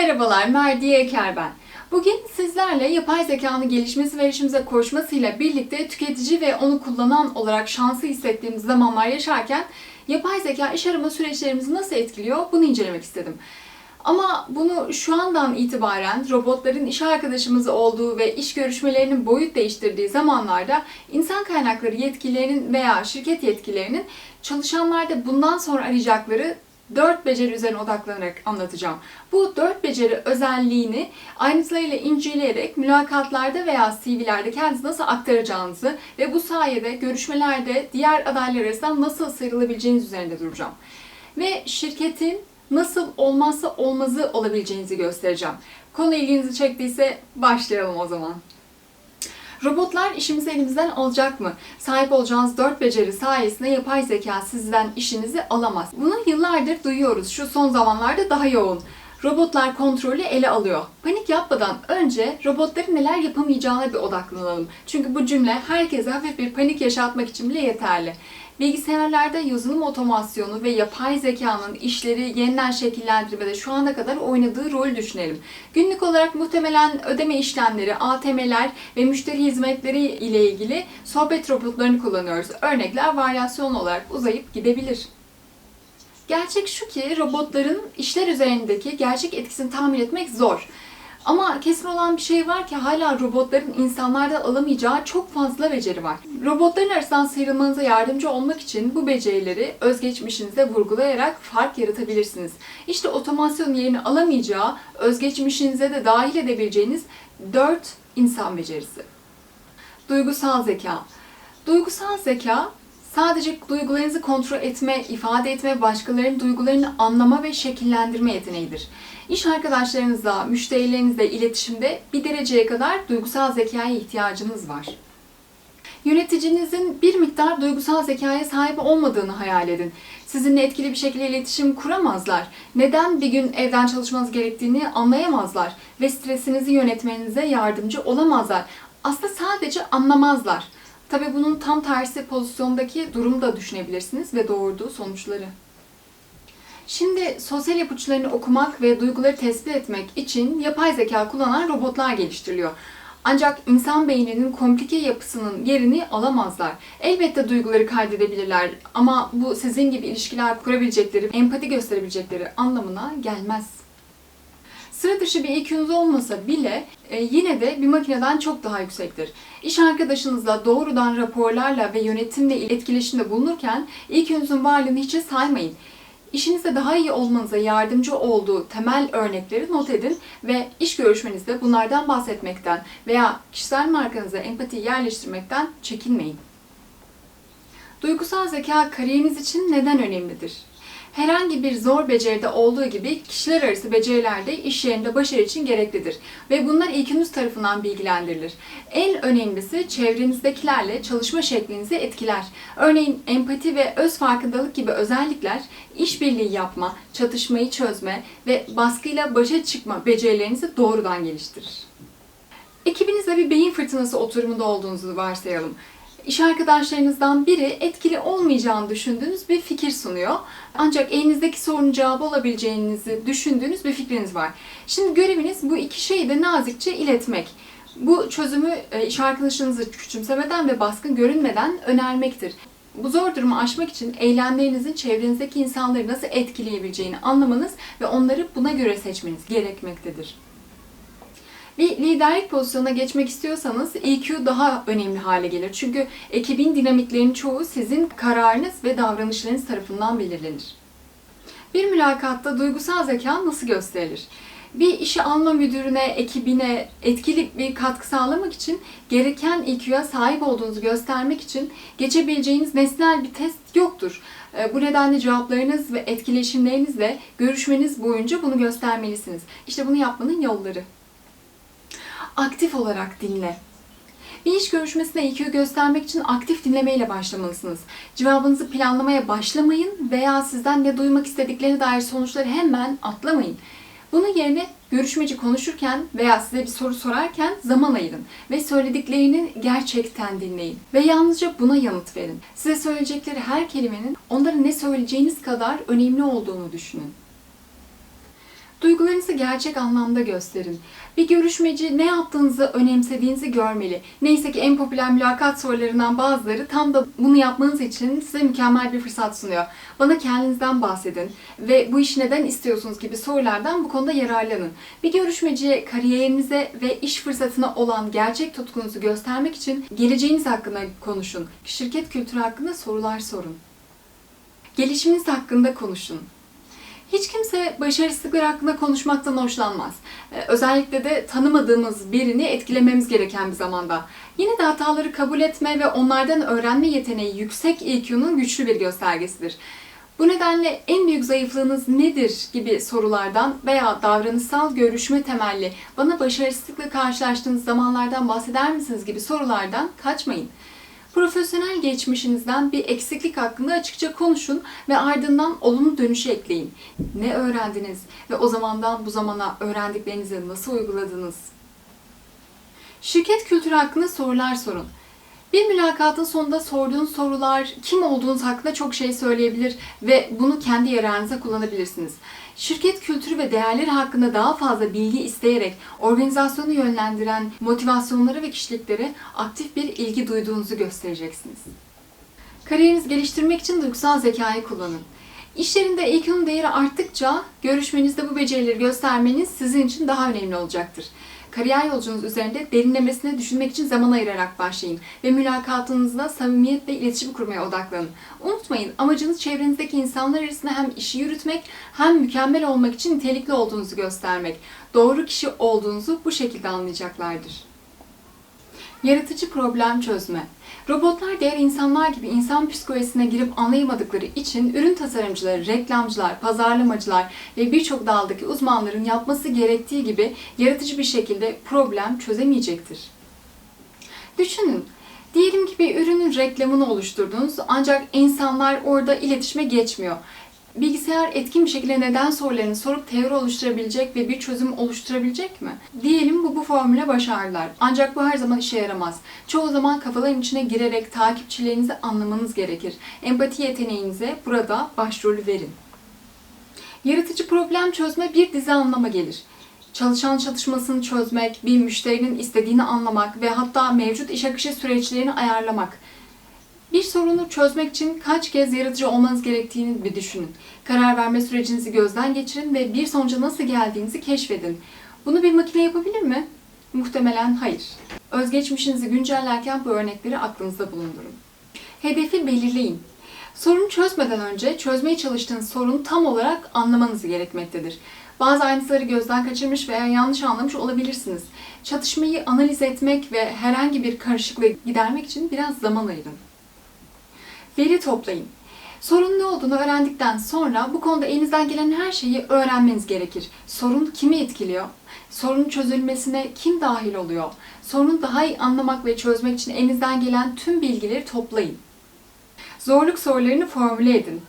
merhabalar, Merdiye Eker ben. Bugün sizlerle yapay zekanın gelişmesi ve erişimize koşmasıyla birlikte tüketici ve onu kullanan olarak şanslı hissettiğimiz zamanlar yaşarken yapay zeka iş arama süreçlerimizi nasıl etkiliyor bunu incelemek istedim. Ama bunu şu andan itibaren robotların iş arkadaşımız olduğu ve iş görüşmelerinin boyut değiştirdiği zamanlarda insan kaynakları yetkililerinin veya şirket yetkililerinin çalışanlarda bundan sonra arayacakları dört beceri üzerine odaklanarak anlatacağım. Bu dört beceri özelliğini ayrıntılarıyla inceleyerek mülakatlarda veya CV'lerde kendinizi nasıl aktaracağınızı ve bu sayede görüşmelerde diğer adaylar arasından nasıl sıyrılabileceğiniz üzerinde duracağım. Ve şirketin nasıl olmazsa olmazı olabileceğinizi göstereceğim. Konu ilginizi çektiyse başlayalım o zaman. Robotlar işimizi elimizden alacak mı? Sahip olacağınız dört beceri sayesinde yapay zeka sizden işinizi alamaz. Bunu yıllardır duyuyoruz. Şu son zamanlarda daha yoğun. Robotlar kontrolü ele alıyor. Panik yapmadan önce robotların neler yapamayacağına bir odaklanalım. Çünkü bu cümle herkese hafif bir panik yaşatmak için bile yeterli. Bilgisayarlarda yazılım otomasyonu ve yapay zekanın işleri yeniden şekillendirmede şu ana kadar oynadığı rolü düşünelim. Günlük olarak muhtemelen ödeme işlemleri, ATM'ler ve müşteri hizmetleri ile ilgili sohbet robotlarını kullanıyoruz. Örnekler varyasyon olarak uzayıp gidebilir. Gerçek şu ki robotların işler üzerindeki gerçek etkisini tahmin etmek zor. Ama kesin olan bir şey var ki hala robotların insanlardan alamayacağı çok fazla beceri var. Robotların arasından sıyrılmanıza yardımcı olmak için bu becerileri özgeçmişinize vurgulayarak fark yaratabilirsiniz. İşte otomasyon yerini alamayacağı, özgeçmişinize de dahil edebileceğiniz 4 insan becerisi. Duygusal zeka. Duygusal zeka sadece duygularınızı kontrol etme, ifade etme, başkalarının duygularını anlama ve şekillendirme yeteneğidir. İş arkadaşlarınızla, müşterilerinizle iletişimde bir dereceye kadar duygusal zekaya ihtiyacınız var. Yöneticinizin bir miktar duygusal zekaya sahip olmadığını hayal edin. Sizinle etkili bir şekilde iletişim kuramazlar. Neden bir gün evden çalışmanız gerektiğini anlayamazlar ve stresinizi yönetmenize yardımcı olamazlar. Aslında sadece anlamazlar. Tabi bunun tam tersi pozisyondaki durumu da düşünebilirsiniz ve doğurduğu sonuçları. Şimdi sosyal ipuçlarını okumak ve duyguları tespit etmek için yapay zeka kullanan robotlar geliştiriliyor. Ancak insan beyninin komplike yapısının yerini alamazlar. Elbette duyguları kaydedebilirler ama bu sizin gibi ilişkiler kurabilecekleri, empati gösterebilecekleri anlamına gelmez. Sıra dışı bir IQ'nuz olmasa bile e, yine de bir makineden çok daha yüksektir. İş arkadaşınızla doğrudan raporlarla ve yönetimle etkileşimde bulunurken IQ'nuzun varlığını hiçe saymayın. İşinizde daha iyi olmanıza yardımcı olduğu temel örnekleri not edin ve iş görüşmenizde bunlardan bahsetmekten veya kişisel markanıza empati yerleştirmekten çekinmeyin. Duygusal zeka kariyeriniz için neden önemlidir? Herhangi bir zor beceride olduğu gibi kişiler arası beceriler de iş yerinde başarı için gereklidir ve bunlar IQ'nuz tarafından bilgilendirilir. En önemlisi çevrenizdekilerle çalışma şeklinizi etkiler. Örneğin empati ve öz farkındalık gibi özellikler işbirliği yapma, çatışmayı çözme ve baskıyla başa çıkma becerilerinizi doğrudan geliştirir. Ekibinizle bir beyin fırtınası oturumunda olduğunuzu varsayalım. İş arkadaşlarınızdan biri etkili olmayacağını düşündüğünüz bir fikir sunuyor. Ancak elinizdeki sorunun cevabı olabileceğinizi düşündüğünüz bir fikriniz var. Şimdi göreviniz bu iki şeyi de nazikçe iletmek. Bu çözümü e, iş arkadaşınızı küçümsemeden ve baskın görünmeden önermektir. Bu zor durumu aşmak için eylemlerinizin çevrenizdeki insanları nasıl etkileyebileceğini anlamanız ve onları buna göre seçmeniz gerekmektedir. Bir liderlik pozisyonuna geçmek istiyorsanız EQ daha önemli hale gelir. Çünkü ekibin dinamiklerinin çoğu sizin kararınız ve davranışlarınız tarafından belirlenir. Bir mülakatta duygusal zeka nasıl gösterilir? Bir işi alma müdürüne, ekibine etkili bir katkı sağlamak için gereken EQ'ya sahip olduğunuzu göstermek için geçebileceğiniz nesnel bir test yoktur. Bu nedenle cevaplarınız ve etkileşimlerinizle görüşmeniz boyunca bunu göstermelisiniz. İşte bunu yapmanın yolları aktif olarak dinle. Bir iş görüşmesinde IQ göstermek için aktif dinlemeyle başlamalısınız. Cevabınızı planlamaya başlamayın veya sizden ne duymak istediklerine dair sonuçları hemen atlamayın. Bunun yerine görüşmeci konuşurken veya size bir soru sorarken zaman ayırın ve söylediklerini gerçekten dinleyin ve yalnızca buna yanıt verin. Size söyleyecekleri her kelimenin onlara ne söyleyeceğiniz kadar önemli olduğunu düşünün. Duygularınızı gerçek anlamda gösterin. Bir görüşmeci ne yaptığınızı önemsediğinizi görmeli. Neyse ki en popüler mülakat sorularından bazıları tam da bunu yapmanız için size mükemmel bir fırsat sunuyor. Bana kendinizden bahsedin ve bu işi neden istiyorsunuz gibi sorulardan bu konuda yararlanın. Bir görüşmeciye kariyerinize ve iş fırsatına olan gerçek tutkunuzu göstermek için geleceğiniz hakkında konuşun. Şirket kültürü hakkında sorular sorun. Gelişiminiz hakkında konuşun. Hiç kimse başarısızlıklar hakkında konuşmaktan hoşlanmaz. Ee, Özellikle de tanımadığımız birini etkilememiz gereken bir zamanda. Yine de hataları kabul etme ve onlardan öğrenme yeteneği yüksek IQ'nun güçlü bir göstergesidir. Bu nedenle en büyük zayıflığınız nedir gibi sorulardan veya davranışsal görüşme temelli bana başarısızlıkla karşılaştığınız zamanlardan bahseder misiniz gibi sorulardan kaçmayın. Profesyonel geçmişinizden bir eksiklik hakkında açıkça konuşun ve ardından olumlu dönüşü ekleyin. Ne öğrendiniz ve o zamandan bu zamana öğrendiklerinizi nasıl uyguladınız? Şirket kültürü hakkında sorular sorun. Bir mülakatın sonunda sorduğunuz sorular kim olduğunuz hakkında çok şey söyleyebilir ve bunu kendi yararınıza kullanabilirsiniz. Şirket kültürü ve değerleri hakkında daha fazla bilgi isteyerek organizasyonu yönlendiren motivasyonları ve kişiliklere aktif bir ilgi duyduğunuzu göstereceksiniz. Kariyerinizi geliştirmek için duygusal zekayı kullanın. İşlerinde IQ'nun değeri arttıkça görüşmenizde bu becerileri göstermeniz sizin için daha önemli olacaktır. Kariyer yolcunuz üzerinde derinlemesine düşünmek için zaman ayırarak başlayın ve mülakatınızda samimiyet ve iletişim kurmaya odaklanın. Unutmayın amacınız çevrenizdeki insanlar arasında hem işi yürütmek hem mükemmel olmak için nitelikli olduğunuzu göstermek. Doğru kişi olduğunuzu bu şekilde anlayacaklardır. Yaratıcı problem çözme. Robotlar diğer insanlar gibi insan psikolojisine girip anlayamadıkları için ürün tasarımcıları, reklamcılar, pazarlamacılar ve birçok daldaki uzmanların yapması gerektiği gibi yaratıcı bir şekilde problem çözemeyecektir. Düşünün, diyelim ki bir ürünün reklamını oluşturdunuz ancak insanlar orada iletişime geçmiyor. Bilgisayar etkin bir şekilde neden sorularını sorup teori oluşturabilecek ve bir çözüm oluşturabilecek mi? Diyelim bu bu formüle başardılar. Ancak bu her zaman işe yaramaz. Çoğu zaman kafaların içine girerek takipçilerinizi anlamanız gerekir. Empati yeteneğinize burada başrolü verin. Yaratıcı problem çözme bir dizi anlama gelir. Çalışan çatışmasını çözmek, bir müşterinin istediğini anlamak ve hatta mevcut iş akışı süreçlerini ayarlamak. Bir sorunu çözmek için kaç kez yaratıcı olmanız gerektiğini bir düşünün. Karar verme sürecinizi gözden geçirin ve bir sonuca nasıl geldiğinizi keşfedin. Bunu bir makine yapabilir mi? Muhtemelen hayır. Özgeçmişinizi güncellerken bu örnekleri aklınızda bulundurun. Hedefi belirleyin. Sorunu çözmeden önce çözmeye çalıştığınız sorunu tam olarak anlamanız gerekmektedir. Bazı ayrıntıları gözden kaçırmış veya yanlış anlamış olabilirsiniz. Çatışmayı analiz etmek ve herhangi bir karışıklığı gidermek için biraz zaman ayırın. Veri toplayın. Sorun ne olduğunu öğrendikten sonra bu konuda elinizden gelen her şeyi öğrenmeniz gerekir. Sorun kimi etkiliyor? Sorunun çözülmesine kim dahil oluyor? Sorunu daha iyi anlamak ve çözmek için elinizden gelen tüm bilgileri toplayın. Zorluk sorularını formüle edin.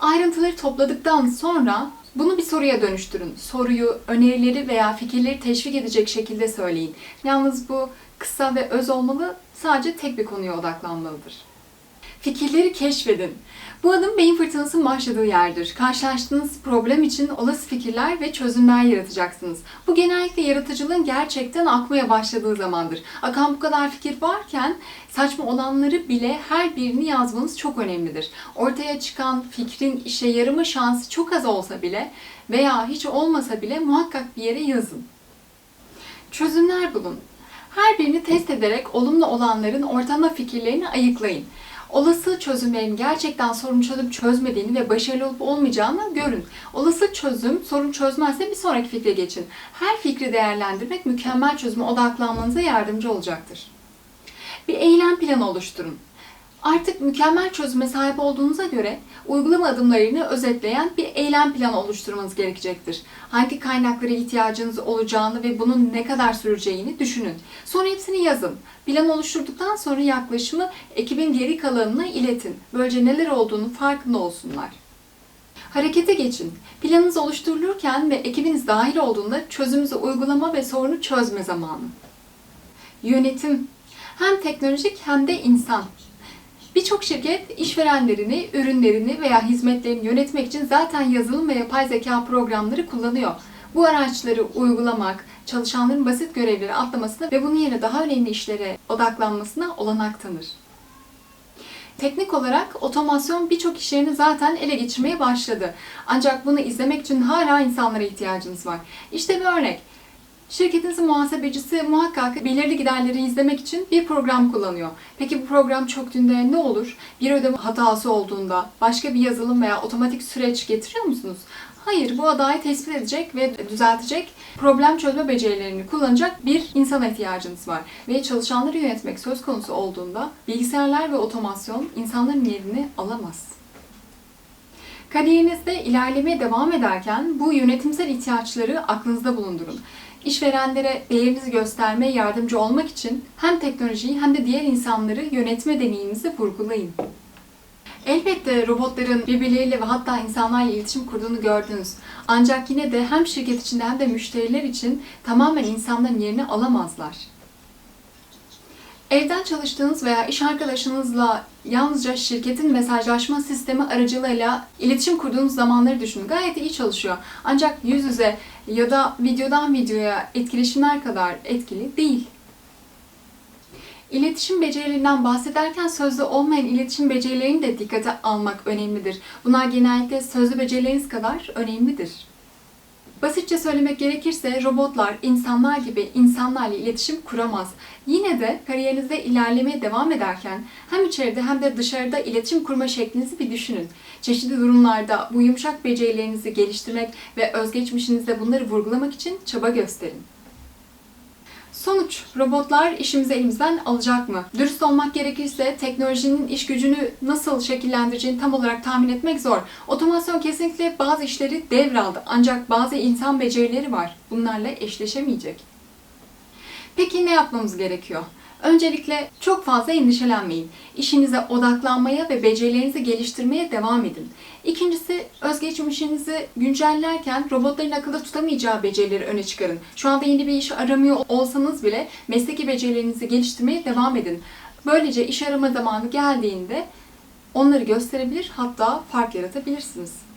Ayrıntıları topladıktan sonra bunu bir soruya dönüştürün. Soruyu, önerileri veya fikirleri teşvik edecek şekilde söyleyin. Yalnız bu kısa ve öz olmalı, sadece tek bir konuya odaklanmalıdır. Fikirleri keşfedin. Bu adım beyin fırtınasının başladığı yerdir. Karşılaştığınız problem için olası fikirler ve çözümler yaratacaksınız. Bu genellikle yaratıcılığın gerçekten akmaya başladığı zamandır. Akan bu kadar fikir varken saçma olanları bile her birini yazmanız çok önemlidir. Ortaya çıkan fikrin işe yarama şansı çok az olsa bile veya hiç olmasa bile muhakkak bir yere yazın. Çözümler bulun. Her birini test ederek olumlu olanların ortalama fikirlerini ayıklayın. Olası çözümlerin gerçekten sorun çözüp çözmediğini ve başarılı olup olmayacağını görün. Olası çözüm sorun çözmezse bir sonraki fikre geçin. Her fikri değerlendirmek mükemmel çözüme odaklanmanıza yardımcı olacaktır. Bir eylem planı oluşturun. Artık mükemmel çözüme sahip olduğunuza göre uygulama adımlarını özetleyen bir eylem planı oluşturmanız gerekecektir. Hangi kaynaklara ihtiyacınız olacağını ve bunun ne kadar süreceğini düşünün. Sonra hepsini yazın. Plan oluşturduktan sonra yaklaşımı ekibin geri kalanına iletin. Böylece neler olduğunu farkında olsunlar. Harekete geçin. Planınız oluşturulurken ve ekibiniz dahil olduğunda çözümünüzü uygulama ve sorunu çözme zamanı. Yönetim. Hem teknolojik hem de insan. Birçok şirket işverenlerini, ürünlerini veya hizmetlerini yönetmek için zaten yazılım ve yapay zeka programları kullanıyor. Bu araçları uygulamak, çalışanların basit görevleri atlamasına ve bunun yerine daha önemli işlere odaklanmasına olanak tanır. Teknik olarak otomasyon birçok işlerini zaten ele geçirmeye başladı. Ancak bunu izlemek için hala insanlara ihtiyacınız var. İşte bir örnek. Şirketinizin muhasebecisi muhakkak belirli giderleri izlemek için bir program kullanıyor. Peki bu program çöktüğünde ne olur? Bir ödeme hatası olduğunda başka bir yazılım veya otomatik süreç getiriyor musunuz? Hayır, bu hatayı tespit edecek ve düzeltecek problem çözme becerilerini kullanacak bir insana ihtiyacınız var. Ve çalışanları yönetmek söz konusu olduğunda bilgisayarlar ve otomasyon insanların yerini alamaz. Kariyerinizde ilerlemeye devam ederken bu yönetimsel ihtiyaçları aklınızda bulundurun. İşverenlere değerinizi göstermeye yardımcı olmak için hem teknolojiyi hem de diğer insanları yönetme deneyiminizi vurgulayın. Elbette robotların birbirleriyle ve hatta insanlarla iletişim kurduğunu gördünüz. Ancak yine de hem şirket içinde hem de müşteriler için tamamen insanların yerini alamazlar. Evden çalıştığınız veya iş arkadaşınızla yalnızca şirketin mesajlaşma sistemi aracılığıyla iletişim kurduğunuz zamanları düşünün. Gayet iyi çalışıyor. Ancak yüz yüze ya da videodan videoya etkileşimler kadar etkili değil. İletişim becerilerinden bahsederken sözlü olmayan iletişim becerilerini de dikkate almak önemlidir. Bunlar genellikle sözlü becerileriniz kadar önemlidir. Basitçe söylemek gerekirse robotlar insanlar gibi insanlarla iletişim kuramaz. Yine de kariyerinizde ilerlemeye devam ederken hem içeride hem de dışarıda iletişim kurma şeklinizi bir düşünün. Çeşitli durumlarda bu yumuşak becerilerinizi geliştirmek ve özgeçmişinizde bunları vurgulamak için çaba gösterin. Sonuç, robotlar işimizi elimizden alacak mı? Dürüst olmak gerekirse teknolojinin iş gücünü nasıl şekillendireceğini tam olarak tahmin etmek zor. Otomasyon kesinlikle bazı işleri devraldı ancak bazı insan becerileri var. Bunlarla eşleşemeyecek. Peki ne yapmamız gerekiyor? Öncelikle çok fazla endişelenmeyin. İşinize odaklanmaya ve becerilerinizi geliştirmeye devam edin. İkincisi, özgeçmişinizi güncellerken robotların akılda tutamayacağı becerileri öne çıkarın. Şu anda yeni bir iş aramıyor olsanız bile mesleki becerilerinizi geliştirmeye devam edin. Böylece iş arama zamanı geldiğinde onları gösterebilir hatta fark yaratabilirsiniz.